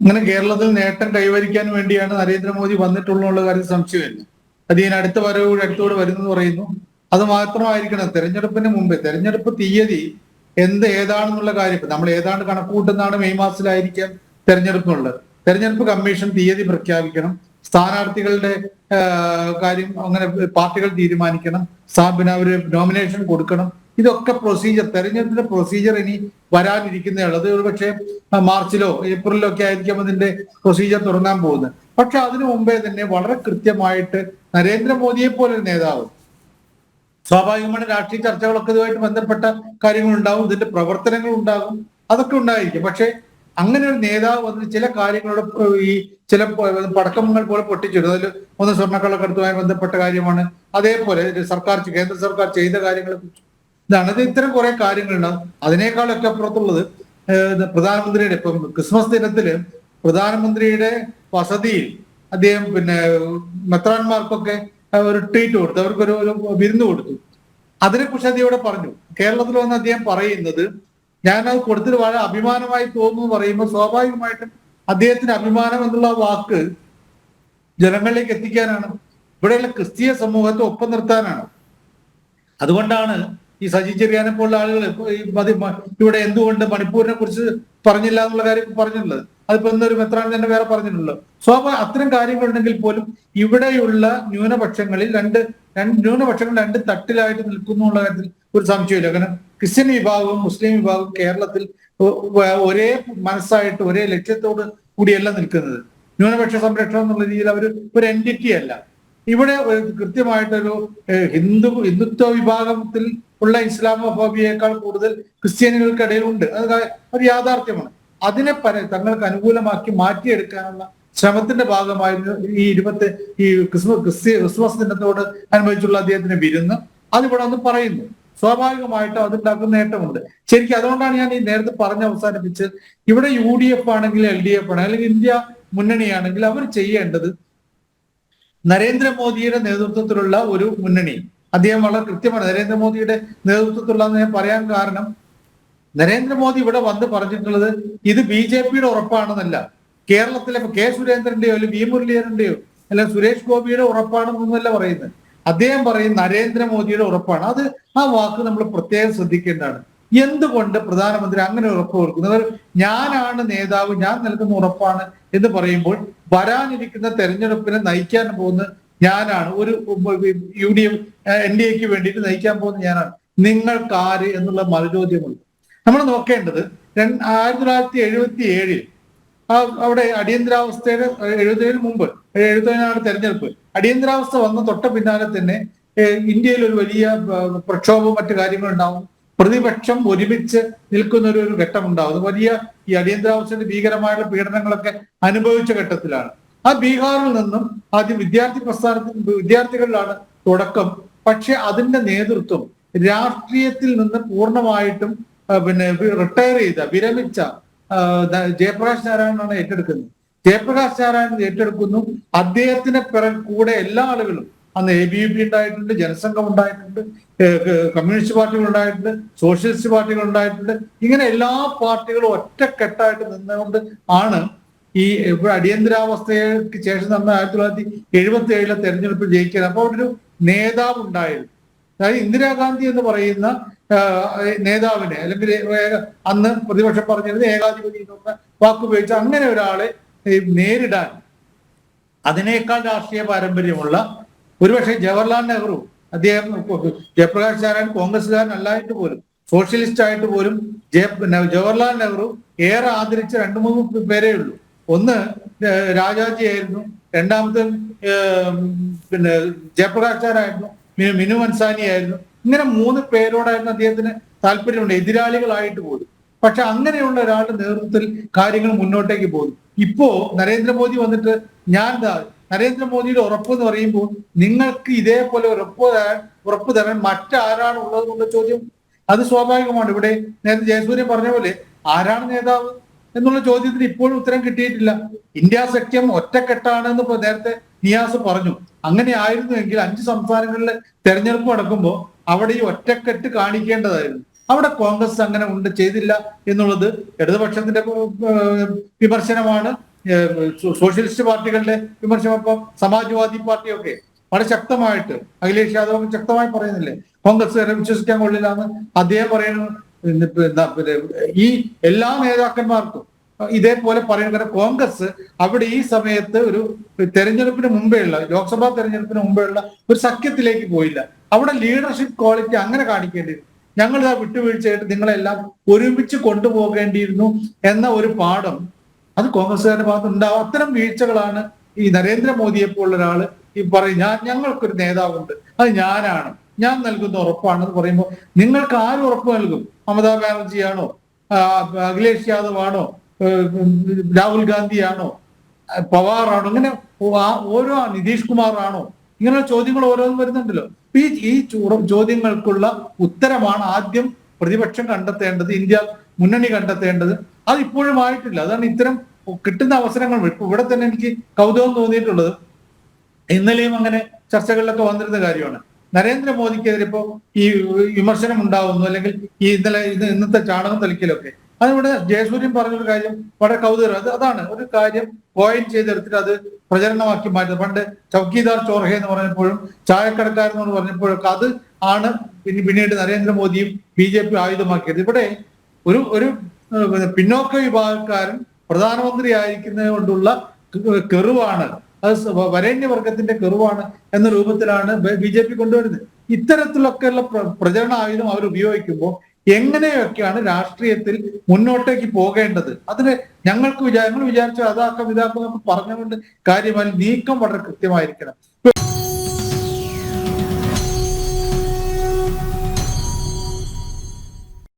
അങ്ങനെ കേരളത്തിൽ നേട്ടം കൈവരിക്കാൻ വേണ്ടിയാണ് നരേന്ദ്രമോദി വന്നിട്ടുള്ള കാര്യം സംശയമില്ല അത് ഇതിന് അടുത്ത വരവോട് അടുത്തോട് വരുന്നെന്ന് പറയുന്നു. അത് മാത്രമായിരിക്കണം തെരഞ്ഞെടുപ്പിന് മുമ്പ് തെരഞ്ഞെടുപ്പ് തീയതി എന്ത് ഏതാണെന്നുള്ള കാര്യം നമ്മൾ ഏതാണ്ട് കണക്കുകൂട്ടുന്നതാണ് മെയ് മാസത്തിലായിരിക്കാം തെരഞ്ഞെടുപ്പിനുള്ളത് തെരഞ്ഞെടുപ്പ് കമ്മീഷൻ തീയതി പ്രഖ്യാപിക്കണം. സ്ഥാനാർത്ഥികളുടെ കാര്യം അങ്ങനെ പാർട്ടികൾ തീരുമാനിക്കണം. പിന്നെ അവർ നോമിനേഷൻ കൊടുക്കണം. ഇതൊക്കെ പ്രൊസീജിയർ തെരഞ്ഞെടുപ്പിന്റെ പ്രൊസീജിയർ ഇനി വരാനിരിക്കുന്നതാണ്. അത് ഒരുപക്ഷെ മാർച്ചിലോ ഏപ്രിലോ ഒക്കെ ആയിരിക്കും അതിന്റെ പ്രൊസീജിയർ തുടങ്ങാൻ പോകുന്നത്. പക്ഷെ അതിനു മുമ്പേ തന്നെ വളരെ കൃത്യമായിട്ട് നരേന്ദ്രമോദിയെ പോലെ ഒരു നേതാവ് സ്വാഭാവികമാണ് രാഷ്ട്രീയ ചർച്ചകളൊക്കെ ഇതുമായിട്ട് ബന്ധപ്പെട്ട കാര്യങ്ങൾ ഉണ്ടാവും ഇതിന്റെ പ്രവർത്തനങ്ങൾ ഉണ്ടാകും അതൊക്കെ ഉണ്ടായിരിക്കും. പക്ഷെ അങ്ങനെ ഒരു നേതാവ് വന്ന് ചില കാര്യങ്ങളോട് ഈ ചില പടക്കങ്ങൾ പോലെ പൊട്ടിച്ചിടും. അതിൽ ഒന്ന് സ്വർണക്കള്ളക്കടത്തുമായി ബന്ധപ്പെട്ട കാര്യമാണ്. അതേപോലെ സർക്കാർ കേന്ദ്ര സർക്കാർ ചെയ്ത കാര്യങ്ങളെ കുറിച്ച് ഇതാണ്. ഇത് ഇത്തരം കുറെ കാര്യങ്ങളുണ്ടാവും. അതിനേക്കാളൊക്കെ അപ്പുറത്തുള്ളത് പ്രധാനമന്ത്രിയുടെ ഇപ്പം ക്രിസ്മസ് ദിനത്തിൽ പ്രധാനമന്ത്രിയുടെ വസതിയിൽ അദ്ദേഹം പിന്നെ മെത്രാന്മാർക്കൊക്കെ ഒരു ട്രീറ്റ് കൊടുത്തു. അവർക്കൊരു ഒരു വിരുന്ന് കൊടുത്തു. അതിനെക്കുറിച്ച് അദ്ദേഹം പറഞ്ഞു. കേരളത്തിൽ വന്ന് അദ്ദേഹം പറയുന്നത് ഞാൻ അത് കൊടുത്തിട്ട് വളരെ അഭിമാനമായി തോന്നുന്നു പറയുമ്പോൾ സ്വാഭാവികമായിട്ടും അദ്ദേഹത്തിന് അഭിമാനം എന്നുള്ള വാക്ക് ജനങ്ങളിലേക്ക് എത്തിക്കാനാണ്. ഇവിടെയുള്ള ക്രിസ്തീയ സമൂഹത്തെ ഒപ്പം നിർത്താനാണ്. അതുകൊണ്ടാണ് ഈ സജി ചെറിയാനെ പോലുള്ള ആളുകൾ ഇവിടെ എന്തുകൊണ്ട് മണിപ്പൂരിനെ കുറിച്ച് പറഞ്ഞില്ല എന്നുള്ള കാര്യം പറഞ്ഞിട്ടുള്ളത് അതിപ്പോ എന്തൊരു മെത്രാൻ തന്നെ വേറെ പറഞ്ഞിട്ടുള്ളൂ സ്വാഭാവിക അത്തരം കാര്യങ്ങളുണ്ടെങ്കിൽ പോലും ഇവിടെയുള്ള ന്യൂനപക്ഷങ്ങളിൽ രണ്ട് രണ്ട് ന്യൂനപക്ഷങ്ങൾ രണ്ട് തട്ടിലായിട്ട് നിൽക്കുന്നു എന്നുള്ള കാര്യത്തിൽ ഒരു സംശയമില്ല കാരണം ക്രിസ്ത്യൻ വിഭാഗവും മുസ്ലിം വിഭാഗവും കേരളത്തിൽ ഒരേ മനസ്സായിട്ട് ഒരേ ലക്ഷ്യത്തോട് കൂടിയല്ല നിൽക്കുന്നത്. ന്യൂനപക്ഷ സംരക്ഷണം എന്നുള്ള രീതിയിൽ അവർ ഒരു എന്റിറ്റി അല്ല. ഇവിടെ കൃത്യമായിട്ടൊരു ഹിന്ദു ഹിന്ദുത്വ വിഭാഗത്തിൽ ഉള്ള ഇസ്ലാമോഫോബിയേക്കാൾ കൂടുതൽ ക്രിസ്ത്യാനികൾക്കിടയിലുണ്ട്. അത് ഉണ്ട് ഒരു യാഥാർത്ഥ്യമാണ്. അതിനെ പര തങ്ങൾക്ക് അനുകൂലമാക്കി മാറ്റിയെടുക്കാനുള്ള ശ്രമത്തിന്റെ ഭാഗമായിരുന്നു ഈ ഇരുപത്തി ഈ ക്രിസ്മസ് ക്രിസ്ത്യ ക്രിസ്മസ് ദിനത്തോട് അനുബന്ധിച്ചുള്ള അദ്ദേഹത്തിന് വിരുന്ന്. അതിവിടെ ഒന്ന് പറയുന്നു. സ്വാഭാവികമായിട്ടും അതുണ്ടാക്കുന്ന നേട്ടമുണ്ട്. ശരിക്കും അതുകൊണ്ടാണ് ഞാൻ ഈ നേരത്തെ പറഞ്ഞ് അവസാനിപ്പിച്ചത് ഇവിടെ യു ഡി എഫ് ആണെങ്കിൽ എൽ ഡി എഫ് ആണെങ്കിൽ അല്ലെങ്കിൽ ഇന്ത്യ മുന്നണിയാണെങ്കിൽ അവർ ചെയ്യേണ്ടത് നരേന്ദ്രമോദിയുടെ നേതൃത്വത്തിലുള്ള ഒരു മുന്നണി. അദ്ദേഹം വളരെ കൃത്യമാണ് നരേന്ദ്രമോദിയുടെ നേതൃത്വത്തിലുള്ള പറയാൻ കാരണം നരേന്ദ്രമോദി ഇവിടെ വന്ന് പറഞ്ഞിട്ടുള്ളത് ഇത് ബി ജെ പിയുടെ ഉറപ്പാണെന്നല്ല. കേരളത്തിലെ കെ സുരേന്ദ്രന്റെയോ അല്ലെങ്കിൽ വി മുരളീധരന്റെയോ അല്ല സുരേഷ് ഗോപിയുടെ ഉറപ്പാണെന്നൊന്നുമല്ല പറയുന്നത്. അദ്ദേഹം പറയും നരേന്ദ്രമോദിയുടെ ഉറപ്പാണ്. അത് ആ വാക്ക് നമ്മൾ പ്രത്യേകം ശ്രദ്ധിക്കേണ്ടതാണ്. എന്തുകൊണ്ട് പ്രധാനമന്ത്രി അങ്ങനെ ഉറപ്പ് കൊടുക്കുന്നത്? ഞാനാണ് നേതാവ് ഞാൻ നൽകുന്ന ഉറപ്പാണ് എന്ന് പറയുമ്പോൾ വരാനിരിക്കുന്ന തെരഞ്ഞെടുപ്പിനെ നയിക്കാൻ പോകുന്ന ഞാനാണ്. ഒരു U D F N D എക്ക് വേണ്ടിയിട്ട് നയിക്കാൻ പോകുന്ന ഞാനാണ്. നിങ്ങൾക്ക് ആര് എന്നുള്ള മറുചോദ്യമുണ്ട് നമ്മൾ നോക്കേണ്ടത് ആയിരത്തി തൊള്ളായിരത്തി എഴുപത്തി ഏഴിൽ അവിടെ അടിയന്തരാവസ്ഥയുടെ എഴുപതിന് മുമ്പ് എഴുപതിനാണ് തെരഞ്ഞെടുപ്പ്. അടിയന്തരാവസ്ഥ വന്ന തൊട്ട പിന്നാലെ തന്നെ ഇന്ത്യയിൽ ഒരു വലിയ പ്രക്ഷോഭവും മറ്റു കാര്യങ്ങളും ഉണ്ടാവും പ്രതിപക്ഷം ഒരുമിച്ച് നിൽക്കുന്ന ഒരു ഘട്ടം ഉണ്ടാവും വലിയ ഈ അടിയന്തരാവസ്ഥയുടെ ഭീകരമായുള്ള പീഡനങ്ങളൊക്കെ അനുഭവിച്ച ഘട്ടത്തിലാണ്. ആ ബീഹാറിൽ നിന്നും ആദ്യം വിദ്യാർത്ഥി പ്രസ്ഥാനത്തിൽ വിദ്യാർത്ഥികളിലാണ് തുടക്കം. പക്ഷെ അതിന്റെ നേതൃത്വം രാഷ്ട്രീയത്തിൽ നിന്ന് പൂർണമായിട്ടും പിന്നെ റിട്ടയർ ചെയ്ത വിരമിച്ച ജയപ്രകാശ് നാരായണനാണ് ഏറ്റെടുക്കുന്നത്. ജയപ്രകാശ് നാരായണൻ ഏറ്റെടുക്കുന്നു. അദ്ദേഹത്തിന് പിറ കൂടെ എല്ലാ ആളുകളും അന്ന് എ ബി യു പി ഉണ്ടായിട്ടുണ്ട് ജനസംഘം ഉണ്ടായിട്ടുണ്ട് കമ്മ്യൂണിസ്റ്റ് പാർട്ടികൾ ഉണ്ടായിട്ടുണ്ട് സോഷ്യലിസ്റ്റ് പാർട്ടികൾ ഉണ്ടായിട്ടുണ്ട്. ഇങ്ങനെ എല്ലാ പാർട്ടികളും ഒറ്റക്കെട്ടായിട്ട് നിന്നുകൊണ്ട് ആണ് ഈ ഇപ്പോൾ അടിയന്തരാവസ്ഥയ്ക്ക് ശേഷം നടന്ന ആയിരത്തി തൊള്ളായിരത്തി എഴുപത്തി ഏഴിലെ തെരഞ്ഞെടുപ്പിൽ ജയിക്കാൻ അപ്പോൾ ഒരു നേതാവ് ഉണ്ടായിരുന്നു. അതായത് ഇന്ദിരാഗാന്ധി എന്ന് പറയുന്ന നേതാവിനെ അല്ലെങ്കിൽ അന്ന് പ്രതിപക്ഷം പറഞ്ഞിരുന്നത് ഏകാധിപതി എന്നൊക്കെ വാക്കുപയോഗിച്ച് അങ്ങനെ ഒരാളെ നേരിടാൻ. അതിനേക്കാൾ രാഷ്ട്രീയ പാരമ്പര്യമുള്ള ഒരുപക്ഷെ ജവഹർലാൽ നെഹ്റു അദ്ദേഹം ജയപ്രകാശ് നാരായൺ കോൺഗ്രസ്സുകാരൻ അല്ലായിട്ട് പോലും സോഷ്യലിസ്റ്റ് ആയിട്ട് പോലും ജയ ജവഹർലാൽ നെഹ്റു ഏറെ ആദരിച്ച രണ്ടു മൂന്ന് പേരേ ഉള്ളൂ. ഒന്ന് രാജാജിയായിരുന്നു ഏഹ് പിന്നെ ജയപ്രകാശാരായിരുന്നു. മിനു മൻസാനി ആയിരുന്നു. ഇങ്ങനെ മൂന്ന് പേരോടായിരുന്നു അദ്ദേഹത്തിന് താല്പര്യമുണ്ട്. എതിരാളികളായിട്ട് പോലും. പക്ഷെ അങ്ങനെയുള്ള ഒരാളുടെ നേതൃത്വത്തിൽ കാര്യങ്ങൾ മുന്നോട്ടേക്ക് പോകും ഇപ്പോ നരേന്ദ്രമോദി വന്നിട്ട് ഞാൻ നരേന്ദ്രമോദിയുടെ ഉറപ്പ് എന്ന് പറയുമ്പോൾ നിങ്ങൾക്ക് ഇതേപോലെ ഉറപ്പ് തരാൻ ഉറപ്പ് തരാൻ മറ്റാരാണ് ഉള്ളത് എന്നുള്ള ചോദ്യം. അത് സ്വാഭാവികമാണ്. ഇവിടെ നേരത്തെ ജയസൂര്യൻ പറഞ്ഞ പോലെ ആരാണ് നേതാവ്? എന്നുള്ള ചോദ്യത്തിന് ഇപ്പോഴും ഉത്തരം കിട്ടിയിട്ടില്ല. ഇന്ത്യ സഖ്യം ഒറ്റക്കെട്ടാണെന്ന് നേരത്തെ നിയാസ് പറഞ്ഞു. അങ്ങനെ ആയിരുന്നുവെങ്കിൽ അഞ്ച് സംസ്ഥാനങ്ങളിലെ തെരഞ്ഞെടുപ്പ് നടക്കുമ്പോൾ അവിടെ ഈ ഒറ്റക്കെട്ട് കാണിക്കേണ്ടതായിരുന്നു. അവിടെ കോൺഗ്രസ് അങ്ങനെ ഉണ്ട് ചെയ്തില്ല എന്നുള്ളത് ഇടതുപക്ഷത്തിന്റെ വിമർശനമാണ്. സോഷ്യലിസ്റ്റ് പാർട്ടികളുടെ വിമർശനം ഇപ്പം സമാജ്വാദി പാർട്ടിയൊക്കെ വളരെ ശക്തമായിട്ട് അഖിലേഷ് യാദവ് ശക്തമായി പറയുന്നില്ലേ? കോൺഗ്രസ് വിശ്വസിക്കാൻ കൊള്ളില്ല എന്ന് അദ്ദേഹം പറയുന്നു. പിന്നെ പിന്നെ ഈ എല്ലാ നേതാക്കന്മാർക്കും ഇതേപോലെ പറയുന്ന കോൺഗ്രസ് അവിടെ ഈ സമയത്ത് ഒരു തെരഞ്ഞെടുപ്പിന് മുമ്പേ ഉള്ള ലോക്സഭാ തെരഞ്ഞെടുപ്പിന് മുമ്പേ ഉള്ള ഒരു സഖ്യത്തിലേക്ക് പോയില്ല. അവിടെ ലീഡർഷിപ്പ് ക്വാളിറ്റി അങ്ങനെ കാണിക്കേണ്ടിയിരുന്നു ഞങ്ങൾ ആ വിട്ടുവീഴ്ചയായിട്ട് നിങ്ങളെല്ലാം ഒരുമിച്ച് കൊണ്ടുപോകേണ്ടിയിരുന്നു എന്ന ഒരു പാഠം അത് കോൺഗ്രസ്സുകാരുടെ ഭാഗത്ത് ഉണ്ടാവും അത്തരം വീഴ്ചകളാണ് ഈ നരേന്ദ്രമോദിയെ പോലുള്ള ഒരാൾ ഈ പറയും ഞാൻ ഞങ്ങൾക്കൊരു നേതാവുണ്ട്. അത് ഞാനാണ്. ഞാൻ നൽകുന്ന ഉറപ്പാണെന്ന് പറയുമ്പോൾ നിങ്ങൾക്ക് ആര് ഉറപ്പ് നൽകും? മമതാ ബാനർജിയാണോ? അഖിലേഷ് യാദവ് ആണോ രാഹുൽ ഗാന്ധിയാണോ? പവാറാണോ? ഇങ്ങനെ ഓരോ നിതീഷ് കുമാർ ആണോ ഇങ്ങനെയുള്ള ചോദ്യങ്ങൾ ഓരോന്നും വരുന്നുണ്ടല്ലോ. ഈ ഈ ചോദ്യങ്ങൾക്കുള്ള ഉത്തരമാണ് ആദ്യം പ്രതിപക്ഷം കണ്ടെത്തേണ്ടത് ഇന്ത്യ മുന്നണി കണ്ടെത്തേണ്ടത്. അത് ഇപ്പോഴും ആയിട്ടില്ല. അതാണ് ഇത്തരം കിട്ടുന്ന അവസരങ്ങൾ. ഇവിടെ തന്നെ എനിക്ക് കൗതുകം തോന്നിയിട്ടുള്ളത്. ഇന്നലെയും അങ്ങനെ ചർച്ചകളിലൊക്കെ വന്നിരുന്ന കാര്യമാണ്. നരേന്ദ്രമോദിക്കെതിരെ ഇപ്പോ ഈ വിമർശനം ഉണ്ടാവുന്നു അല്ലെങ്കിൽ ഈ ഇന്നലെ ഇന്നത്തെ ചാണകം തളിക്കലൊക്കെ. അതിവിടെ ജയസൂര്യൻ പറഞ്ഞൊരു കാര്യം വളരെ കൗതുകം അത് അതാണ് ഒരു കാര്യം പോയിന്റ് ചെയ്തെടുത്തിട്ട് അത് പ്രചരണമാക്കി മാറ്റുന്നത് പണ്ട് ചൗക്കീദാർ ചോർഹെ എന്ന് പറഞ്ഞപ്പോഴും ചായക്കടക്കാരൻ പറഞ്ഞപ്പോഴൊക്കെ അത് ആണ് പിന്നെ പിന്നീട് നരേന്ദ്രമോദിയും ബി ജെ പി ആയുധമാക്കിയത്. ഇവിടെ ഒരു ഒരു പിന്നോക്ക വിഭാഗക്കാരൻ പ്രധാനമന്ത്രി ആയിരിക്കുന്നത് കൊണ്ടുള്ള അത് വരേണ്യവർഗത്തിന്റെ കെറുവാണ് എന്ന രൂപത്തിലാണ് ബി ജെ പി കൊണ്ടുവരുന്നത്. ഇത്തരത്തിലൊക്കെയുള്ള പ്ര- പ്രചരണ ആയുധം അവർ ഉപയോഗിക്കുമ്പോൾ എങ്ങനെയൊക്കെയാണ് രാഷ്ട്രീയത്തിൽ മുന്നോട്ടേക്ക് പോകേണ്ടത്? അതിന് ഞങ്ങൾക്ക് വിചാര ഞങ്ങൾ വിചാരിച്ചു അതാക്കാം ഇതാക്കാം എന്നൊക്കെ പറഞ്ഞുകൊണ്ട് കാര്യമായി നീക്കം വളരെ കൃത്യമായിരിക്കണം.